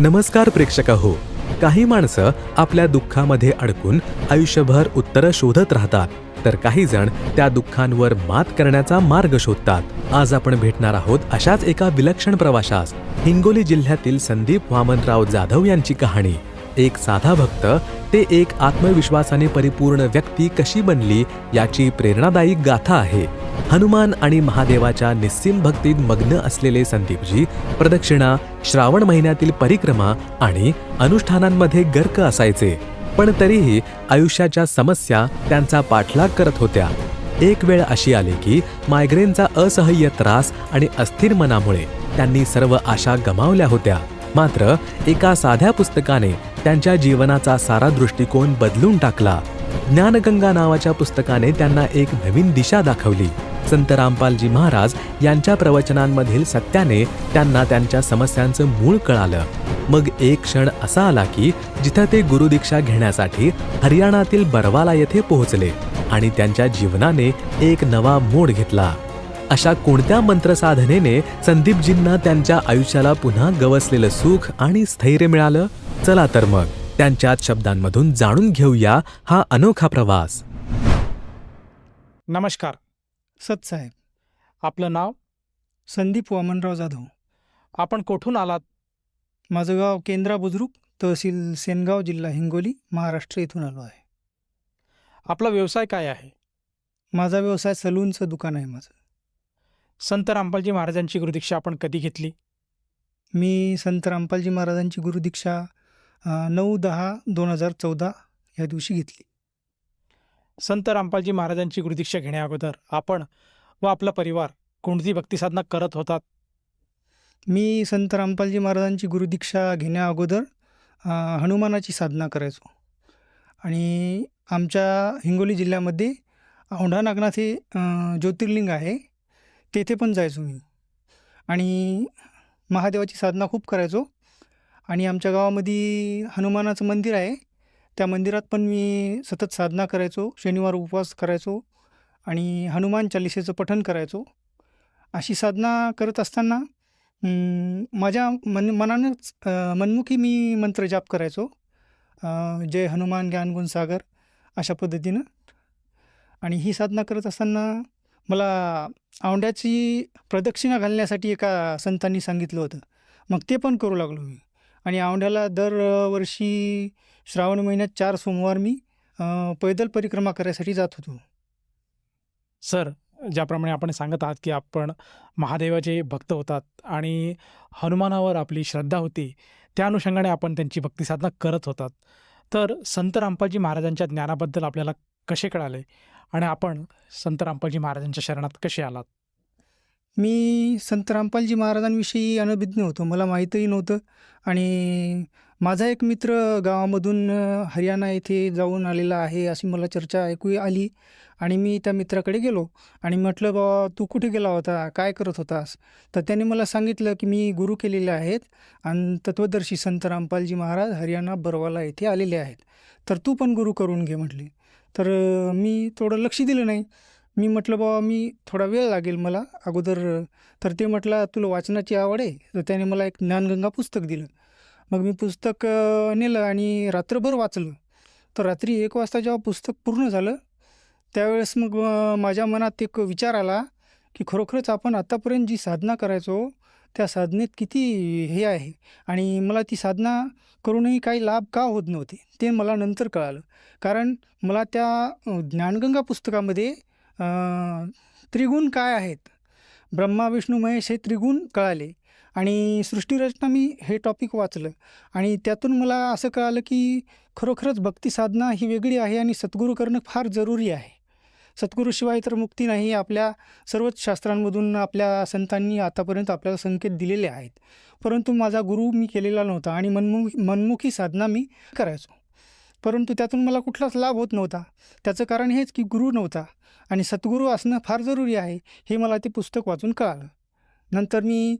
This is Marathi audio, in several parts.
नमस्कार प्रेक्षक हो. काही माणसं आपल्या दुःखामध्ये अडकून आयुष्यभर उत्तरं शोधत राहतात तर काही जण त्या दुःखांवर मात करण्याचा मार्ग शोधतात. आज आपण भेटणार आहोत अशाच एका विलक्षण प्रवाशास हिंगोली जिल्ह्यातील संदीप वामनराव जाधव यांची कहाणी. एक साधा भक्त ते एक आत्मविश्वासाने परिपूर्ण व्यक्ती कशी बनली याची प्रेरणादायी गाथा आहे. हनुमान आणि महादेवाच्या निस्सीम भक्तीत मग्न असलेले संदीपजी प्रदक्षिणा श्रावण महिन्यातील परिक्रमा आणि अनुष्ठानांमध्ये गर्क असायचे. पण तरीही आयुष्याच्या समस्या त्यांचा पाठलाग करत होत्या. एक वेळ अशी आली की मायग्रेनचा असह्य त्रास आणि अस्थिर मनामुळे त्यांनी सर्व आशा गमावल्या होत्या. मात्र एका साध्या पुस्तकाने त्यांच्या जीवनाचा सारा दृष्टिकोन बदलून टाकला. ज्ञानगंगा नावाच्या पुस्तकाने त्यांना एक नवीन दिशा दाखवली. संत रामपालजी महाराज यांच्या प्रवचनांमधील सत्याने त्यांना त्यांच्या समस्यांचं मूळ कळालं. मग एक क्षण असा आला की जिथं ते गुरुदीक्षा घेण्यासाठी हरियाणातील बरवाला येथे पोहोचले आणि त्यांच्या जीवनाने एक नवा मोड घेतला. अशा कोणत्या मंत्रसाधनेने संदीपजींना त्यांच्या आयुष्याला पुन्हा गवसलेलं सुख आणि स्थैर्य मिळालं? चला तर मग त्यांच्याच शब्दांमधून जाणून घेऊया हा अनोखा प्रवास. नमस्कार. सतसाहेब आपलं नाव? संदीप वामनराव जाधव. आपण कोठून आलात? माझं गाव केंद्रा बुद्रुक तहसील सेनगाव जिल्हा हिंगोली महाराष्ट्र इथून आलो आहे. आपला व्यवसाय काय आहे? माझा व्यवसाय सलूनचं दुकान आहे माझं. संत रामपालजी महाराजांची गुरुदीक्षा आपण कधी घेतली? मी संत रामपालजी महाराजांची गुरुदीक्षा अ, नऊ दहा दोन हजार चौदा या दिवशी घेतली. संत रामपालजी महाराजांची गुरुदीक्षा घेण्याअगोदर आपण व आपला परिवार कोणती भक्तिसाधना करत होतात. मी संत रामपालजी महाराजांची गुरुदीक्षा घेण्याअगोदर हनुमानाची साधना करायचो. आणि आमच्या हिंगोली जिल्ह्यामध्ये औंढा नागनाथ हे ज्योतिर्लिंग आहे. तेथे पण जायचो मी. आणि महादेवाची साधना खूप करायचो. आणि आमच्या गावामध्ये हनुमानाचं मंदिर आहे. त्या मंदिरात पण मी सतत साधना करायचो शनिवार उपवास करायचो आणि हनुमान चालिसेचं पठण करायचो. अशी साधना करत असताना माझ्या मन मनानंच मनमुखी मी मंत्र जाप करायचो. जय हनुमान ज्ञानगुण सागर अशा पद्धतीनं. आणि ही साधना करत असताना मला औंड्याची प्रदक्षिणा घालण्यासाठी एका संतांनी सांगितलं होतं. मग ते पण करू लागलो मी. आणि औंढ्याला दरवर्षी श्रावण महिन्यात चार सोमवार मी पैदल परिक्रमा करायसाठी जात होतो. सर ज्याप्रमाणे आपण सांगत आहात की आपण महादेवाचे भक्त होतात आणि हनुमानावर आपली श्रद्धा होती त्या अनुषंगाने आपण त्यांची भक्तिसाधना करत होतात. तर संत रामपालजी महाराजांच्या ज्ञानाबद्दल आपल्याला कसे कळाले? आणि आपण संत रामपालजी महाराजांच्या शरणात कसे आलात? मी संत रामपालजी महाराजांविषयी अनभिज्ञ होतो. मला माहीतही नव्हतं. आणि माझा एक मित्र गावामधून हरियाणा येथे जाऊन आलेला आहे अशी मला चर्चा ऐकू आली आणि मी त्या मित्राकडे गेलो आणि म्हटलं बाबा तू कुठे गेला होता? काय करत होतास? तर त्याने मला सांगितलं की मी गुरु केलेले आहेत आणि तत्वदर्शी संत रामपालजी महाराज हरियाणा बरवाला येथे आलेले आहेत. तर तू पण गुरु करून घे म्हटले. तर मी थोडं लक्ष दिलं नाही. मी म्हटलं बाबा मी थोडा वेळ लागेल मला अगोदर. तर ते म्हटलं तुला वाचनाची आवड आहे? तर त्याने मला एक ज्ञानगंगा पुस्तक दिलं. मग मी पुस्तक नेलं आणि रात्रभर वाचलं. तर रात्री एक वाजता जेव्हा पुस्तक पूर्ण झालं त्यावेळेस मग माझ्या मनात एक विचार आला की खरोखरच आपण आत्तापर्यंत जी साधना करायचो त्या साधनेत किती हे आहे आणि मला ती साधना करूनही काही लाभ का होत नव्हते ते मला नंतर कळालं. कारण मला त्या ज्ञानगंगा पुस्तकामध्ये त्रिगुण काय आहेत? ब्रह्मा विष्णू महेश हे त्रिगुण कळाले आणि सृष्टीरचना मी हे टॉपिक वाचलं आणि त्यातून मला असं कळालं की खरोखरच भक्ती साधना ही वेगळी आहे आणि सद्गुरू करणं फार जरुरी आहे. सद्गुरूशिवाय तर मुक्ती नाही आपल्या सर्वच शास्त्रांमधून आपल्या संतांनी आतापर्यंत आपल्याला संकेत दिलेले आहेत. परंतु माझा गुरु मी केलेला नव्हता आणि मनमुखी मनमुखी साधना मी करायचो. परंतु त्यातून मला कुठलाच लाभ होत नव्हता. त्याचं कारण हेच की गुरु नव्हता आणि सद्गुरू असणं फार जरुरी आहे हे मला ते पुस्तक वाचून कळालं. नंतर मी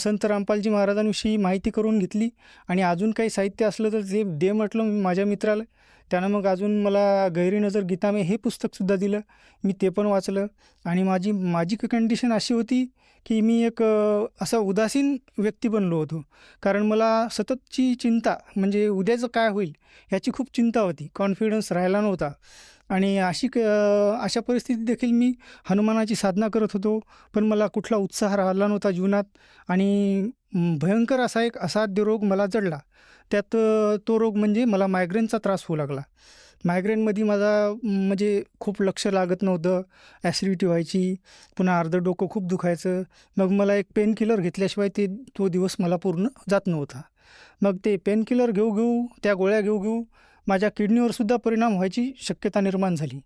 संत रामपालजी महाराजांविषयी माहिती करून घेतली आणि अजून काही साहित्य असलं तर ते दे म्हटलं मी माझ्या मित्राला त्यानं मग अजून मला गैरी नजर गीतामे हे पुस्तकसुद्धा दिलं. मी ते पण वाचलं आणि माझी माझी कंडिशन अशी होती की मी एक असा उदासीन व्यक्ती बनलो होतो. कारण मला सततची चिंता म्हणजे उद्याचं काय होईल ह्याची खूप चिंता होती. कॉन्फिडन्स राहिला नव्हता. आणि अशी क अशा परिस्थितीत देखील मी हनुमानाची साधना करत होतो. पण मला कुठला उत्साह राहिला नव्हता जीवनात. आणि भयंकर असा एक असाध्य रोग मला जडला. त्यात तो रोग म्हणजे मला मायग्रेनचा त्रास होऊ लागला. मायग्रेनमध्ये माझा म्हणजे खूप लक्ष लागत नव्हतं. ॲसिडिटी व्हायची पुन्हा अर्धं डोकं खूप दुखायचं. मग मला एक पेन किलर घेतल्याशिवाय ते तो दिवस मला पूर्ण जात नव्हता. मग ते पेन किलर घेऊ घेऊ त्या गोळ्या घेऊ घेऊ माझ्या किडनीवरसुद्धा परिणाम व्हायची शक्यता निर्माण झाली.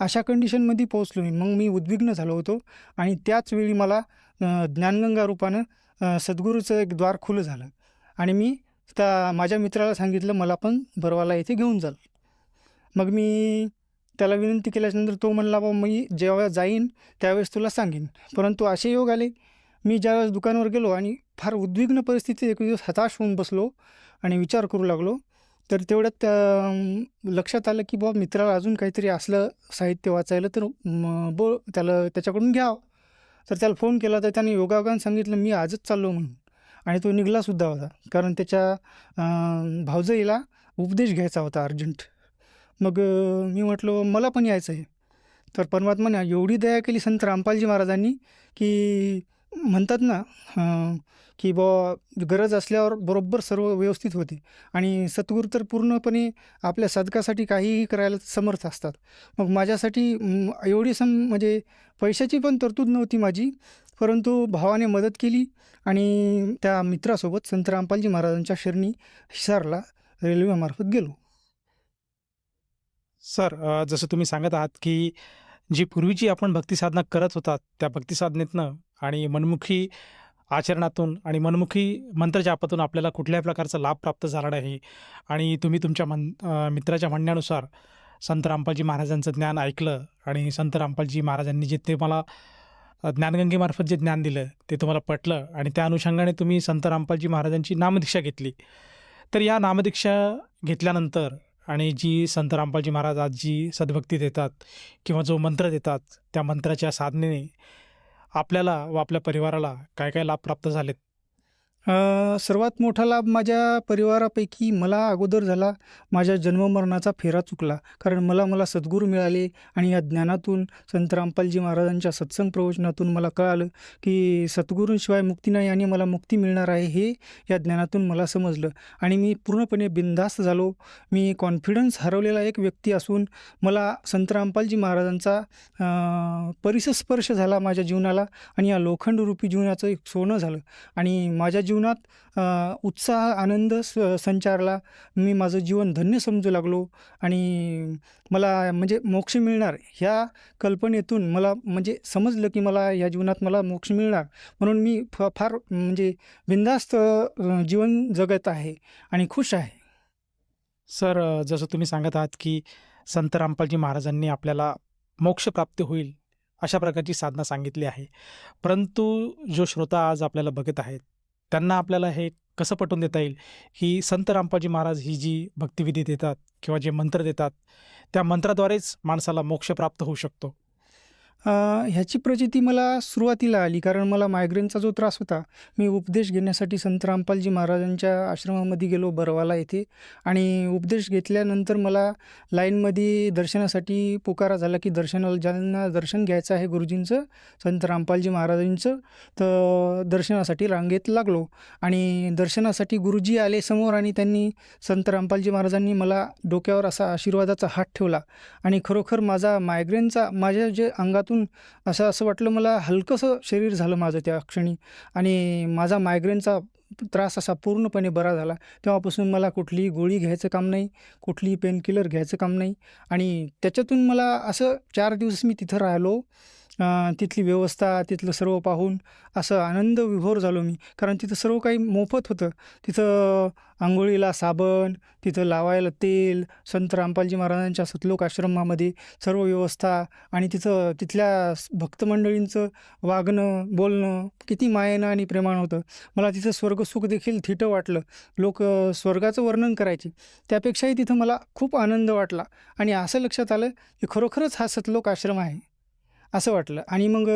अशा कंडिशनमध्ये पोहोचलो मी. मग मी उद्विग्न झालो होतो आणि त्याच वेळी मला ज्ञानगंगा रूपानं सद्गुरूचं एक द्वार खुलं झालं. आणि मी त्या माझ्या मित्राला सांगितलं मला पण बरवाला येथे घेऊन जाल मग मी त्याला विनंती केल्याच्यानंतर तो म्हणला बा मी जेव्हा जाईन त्यावेळेस तुला सांगेन. परंतु असे योग आले. मी ज्यावेळेस दुकानावर गेलो आणि फार उद्विग्न परिस्थितीत एक दिवस हताश होऊन बसलो आणि विचार करू लागलो तर तेवढ्यात लक्षात आलं की बाबा मित्राला अजून काहीतरी असलं साहित्य वाचायला तर बोल त्याला त्याच्याकडून घ्यावं तर त्याला फोन केला तर त्याने योगायोगानं सांगितलं मी आजच चाललो म्हणून. आणि तो निघालासुद्धा होता. कारण त्याच्या भावजईला उपदेश घ्यायचा होता अर्जंट. मग मी म्हटलो मला पण यायचं आहे. तर परमात्माने एवढी दया केली संत रामपालजी महाराजांनी की म्हणतात ना की बुवा गरज असल्यावर बरोबर सर्व व्यवस्थित होते. आणि सद्गुरू तर पूर्णपणे आपल्या सदकासाठी काहीही करायला समर्थ असतात. मग माझ्यासाठी एवढी सम म्हणजे पैशाची पण तरतूद नव्हती माझी. परंतु भावाने मदत केली आणि त्या मित्रासोबत संत रामपालजी महाराजांच्या शरणी हिसारला रेल्वेमार्फत गेलो. सर अ, जसं तुम्ही सांगत आहात की जी पूर्वीची आपण भक्तिसाधना करत होतात त्या भक्तिसाधनेतनं आणि मनमुखी आचरणातून आणि मनमुखी मंत्रजापातून आपल्याला कुठल्याही प्रकारचा लाभ प्राप्त झाला नाही. आणि तुम्ही तुमच्या मन अ, मित्राच्या म्हणण्यानुसार संत रामपालजी महाराजांचं ज्ञान ऐकलं आणि संत रामपालजी महाराजांनी जे ते मला अ, ज्ञानगंगेमार्फत जे ज्ञान दिलं ते तुम्हाला पटलं आणि त्या अनुषंगाने तुम्ही संत रामपालजी महाराजांची नामदीक्षा घेतली. तर या नामदीक्षा घेतल्यानंतर आणि जी संत रामपालजी महाराज आज जी सद्भक्ती देतात किंवा जो मंत्र देतात त्या मंत्राच्या साधनेने आपल्याला व आपल्या परिवाराला काय काय लाभ प्राप्त झालेत? सर्वात मोठा लाभ माझ्या परिवारापैकी मला अगोदर झाला माझ्या जन्ममरणाचा फेरा चुकला. कारण मला मला सद्गुरू मिळाले आणि या ज्ञानातून संत रामपालजी महाराजांच्या सत्संग प्रवचनातून मला कळालं की सद्गुरूंशिवाय मुक्ती नाही आणि मला मुक्ती मिळणार आहे हे या ज्ञानातून मला समजलं. आणि मी पूर्णपणे बिनधास्त झालो. मी कॉन्फिडन्स हरवलेला एक व्यक्ती असून मला संत रामपालजी महाराजांचा परिसस्पर्श झाला माझ्या जीवनाला आणि या लोखंडरूपी जीवनाचं एक सोनं झालं. आणि माझ्या जीव जीवनात उत्साह आनंद स संचारला. मी माझं जीवन धन्य समजू लागलो आणि मला म्हणजे मोक्ष मिळणार ह्या कल्पनेतून मला म्हणजे समजलं की मला या जीवनात मला मोक्ष मिळणार. म्हणून मी फ फार म्हणजे बिनधास्त जीवन जगत आहे आणि खुश आहे. सर जसं तुम्ही सांगत आहात की संत रामपालजी महाराजांनी आपल्याला मोक्ष प्राप्त होईल अशा प्रकारची साधना सांगितली आहे. परंतु जो श्रोता आज आपल्याला बघत आहेत त्यांना आपल्याला हे कसं पटवून देता येईल? की संत रामपाजी महाराज ही जी भक्तिविधी देतात किंवा जे मंत्र देतात त्या मंत्राद्वारेच माणसाला मोक्ष प्राप्त होऊ शकतो. अ, ह्याची प्रचिती मला सुरुवातीला आली कारण मला मायग्रेनचा जो त्रास होता मी उपदेश घेण्यासाठी संत रामपालजी महाराजांच्या आश्रमामध्ये गेलो बरवाला येथे. आणि उपदेश घेतल्यानंतर मला लाईनमध्ये दर्शनासाठी पुकारा झाला की दर्शनाला ज्यांना दर्शन घ्यायचं आहे गुरुजींचं संत रामपालजी महाराजांचं तर दर्शनासाठी रांगेत लागलो. आणि दर्शनासाठी गुरुजी आले समोर आणि त्यांनी संत रामपालजी महाराजांनी मला डोक्यावर असा आशीर्वादाचा हात ठेवला. आणि खरोखर माझा मायग्रेनचा माझ्या जे अंगातून असं असं वाटलं मला हलकंसं शरीर झालं माझं त्या क्षणी. आणि माझा मायग्रेनचा त्रास असा पूर्णपणे बरा झाला. तेव्हापासून मला कुठलीही गोळी घ्यायचं काम नाही कुठलीही पेनकिलर घ्यायचं काम नाही. आणि त्याच्यातून मला असं चार दिवस मी तिथं राहिलो. तिथली व्यवस्था तिथलं सर्व पाहून असं आनंद विभोर झालो मी. कारण तिथं सर्व काही मोफत होतं. तिथं आंघोळीला साबण तिथं लावायला तेल संत रामपालजी महाराजांच्या सतलोक आश्रमामध्ये सर्व व्यवस्था आणि तिथं तिथल्या भक्तमंडळींचं वागणं बोलणं किती मायेनं आणि प्रेमानं होतं. मला तिथं स्वर्गसुख देखील थिटं वाटलं. लोक स्वर्गाचं वर्णन करायचे. त्यापेक्षाही तिथं मला खूप आनंद वाटला. आणि असं लक्षात आलं की खरोखरच हा सतलोक आश्रम आहे. असं वाटलं. आणि मग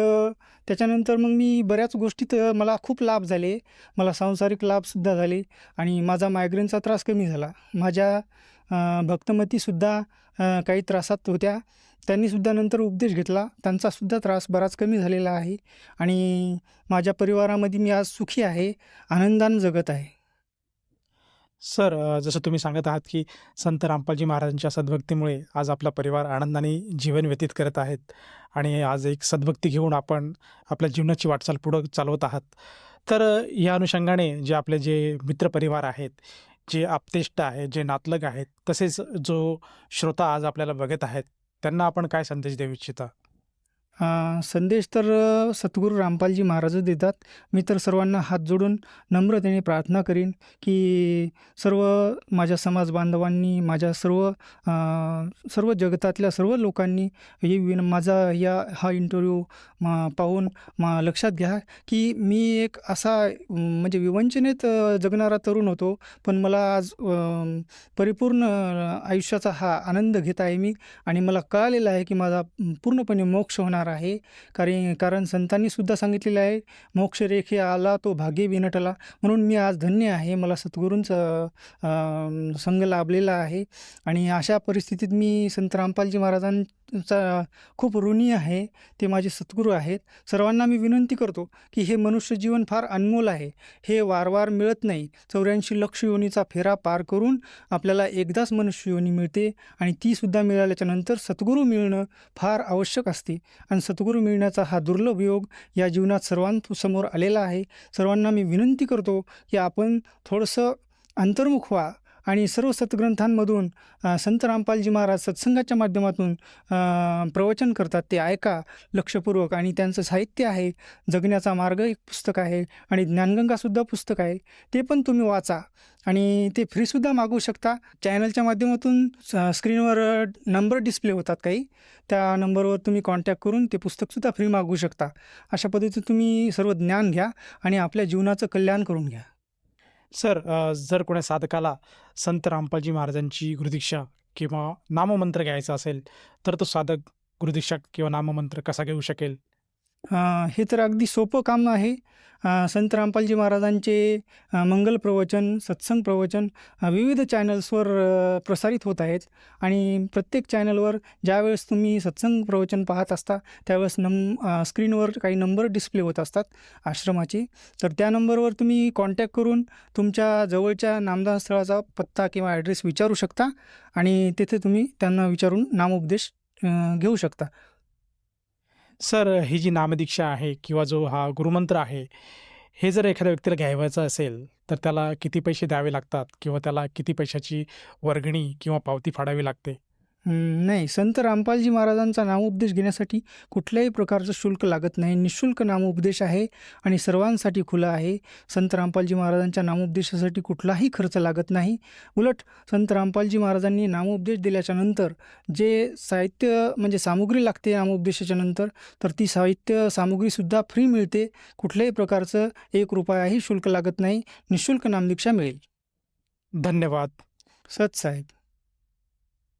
त्याच्यानंतर मग मी बऱ्याच गोष्टीत मला खूप लाभ झाले. मला सांसारिक लाभसुद्धा झाले आणि माझा मायग्रेनचा त्रास कमी झाला. माझ्या भक्तमतीसुद्धा काही त्रासात होत्या. त्यांनीसुद्धा नंतर उपदेश घेतला. त्यांचासुद्धा त्रास बराच कमी झालेला आहे. आणि माझ्या परिवारामध्ये मी आज सुखी आहे. आनंदानं जगत आहे. सर अ, जसं तुम्ही सांगत आहात की संत रामपालजी महाराजांच्या सद्भक्तीमुळे आज आपला परिवार आनंदाने जीवन व्यतीत करत आहेत आणि आज एक सद्भक्ती घेऊन आपण आपल्या जीवनाची वाटचाल पुढं चालवत आहात. तर अ, या अनुषंगाने जे आपले जे मित्रपरिवार आहेत जे आपतेष्ट आहेत जे नातलग आहेत तसेच जो श्रोता आज आपल्याला बघत आहेत त्यांना आपण काय संदेश देऊ इच्छिता? संदेश तर अ, सद्गुरू रामपालजी महाराजच देतात. मी तर सर्वांना हात जोडून नम्रतेने प्रार्थना करीन की सर्व माझ्या समाज बांधवांनी माझ्या सर्व सर्व जगतातल्या सर्व लोकांनी हे विन माझा या हा इंटरव्ह्यू मा पाहून मा लक्षात घ्या की मी एक असा म्हणजे विवंचनेत जगणारा तरुण होतो. पण मला आज परिपूर्ण आयुष्याचा हा आनंद घेत आहे मी. आणि मला कळालेलं आहे की माझा पूर्णपणे मोक्ष होणार आहे. कारण कारण संतांनी सुद्धा सांगितलेलं आहे मोक्षरेखे आला तो भाग्य विनटला म्हणून मी आज धन्य आहे. मला सद्गुरूंचं संघ लाभलेला आहे. आणि अशा परिस्थितीत मी संत रामपालजी महाराजां खूप ऋणी आहे ते माझे सद्गुरू आहेत. सर्वांना मी विनंती करतो की हे मनुष्य जीवन फार अनमोल आहे. हे वारंवार मिळत नाही. चौऱ्याऐंशी लक्ष योनीचा फेरा पार करून आपल्याला एकदाच मनुष्य योनी मिळते आणि तीसुद्धा मिळाल्याच्या नंतर सद्गुरू मिळणं फार आवश्यक असते. आणि सद्गुरू मिळण्याचा हा दुर्लभ योग या जीवनात सर्वांसमोर आलेला आहे. सर्वांना मी विनंती करतो की आपण थोडंसं अंतर्मुख व्हा. आणि सर्व सतग्रंथांमधून संत रामपालजी महाराज सत्संगाच्या माध्यमातून प्रवचन करतात ते ऐका लक्षपूर्वक. आणि त्यांचं साहित्य आहे जगण्याचा मार्ग एक पुस्तक आहे आणि ज्ञानगंगासुद्धा पुस्तक आहे ते पण तुम्ही वाचा. आणि ते फ्रीसुद्धा मागवू शकता. चॅनलच्या माध्यमातून स्क्रीनवर नंबर डिस्प्ले होतात काही. त्या नंबरवर तुम्ही कॉन्टॅक्ट करून ते पुस्तकसुद्धा फ्री मागू शकता. अशा पद्धतीने तुम्ही सर्व ज्ञान घ्या आणि आपल्या जीवनाचं कल्याण करून घ्या. सर जर कोण्या साधकाला संत रामपालजी महाराजांची गुरुदीक्षा किंवा नाममंत्र घ्यायचा असेल तर तो साधक गुरुदीक्षा किंवा नाममंत्र कसा घेऊ शकेल? हे तर अगदी सोपं काम आहे. संत रामपालजी महाराजांचे मंगल प्रवचन सत्संग प्रवचन विविध चॅनल्सवर प्रसारित होत आहेत. आणि प्रत्येक चॅनलवर ज्यावेळेस तुम्ही सत्संग प्रवचन पाहत असता त्यावेळेस नम स्क्रीनवर काही नंबर डिस्प्ले होत असतात आश्रमाचे. तर त्या नंबरवर तुम्ही कॉन्टॅक्ट करून तुमच्या जवळच्या नामदान स्थळाचा पत्ता किंवा ॲड्रेस विचारू शकता आणि तिथे तुम्ही त्यांना विचारून नामोपदेश घेऊ शकता. सर ही जी नामदीक्षा आहे किंवा जो हा गुरुमंत्र आहे हे जर एखाद्या व्यक्तीला घ्यायचं असेल तर त्याला किती पैसे द्यावे लागतात किंवा त्याला किती पैशाची वर्गणी किंवा पावती फाडावी लागते? नाही संत रामपालजी महाराजांचा नामोपदेश घेण्यासाठी कुठल्याही प्रकारचं शुल्क लागत नाही. निशुल्क नामोपदेश आहे आणि सर्वांसाठी खुला आहे. संत रामपालजी महाराजांच्या नामोपदेशासाठी कुठलाही खर्च लागत नाही. उलट संत रामपालजी महाराजांनी नामोपदेश दिल्याच्या नंतर जे साहित्य म्हणजे सामुग्री लागते नामोपदेशाच्या नंतर तर ती साहित्य सामुग्रीसुद्धा फ्री मिळते. कुठल्याही प्रकारचं एक रुपयाही शुल्क लागत नाही. निशुल्क नामदीक्षा मिळेल. धन्यवाद. सत साहेब.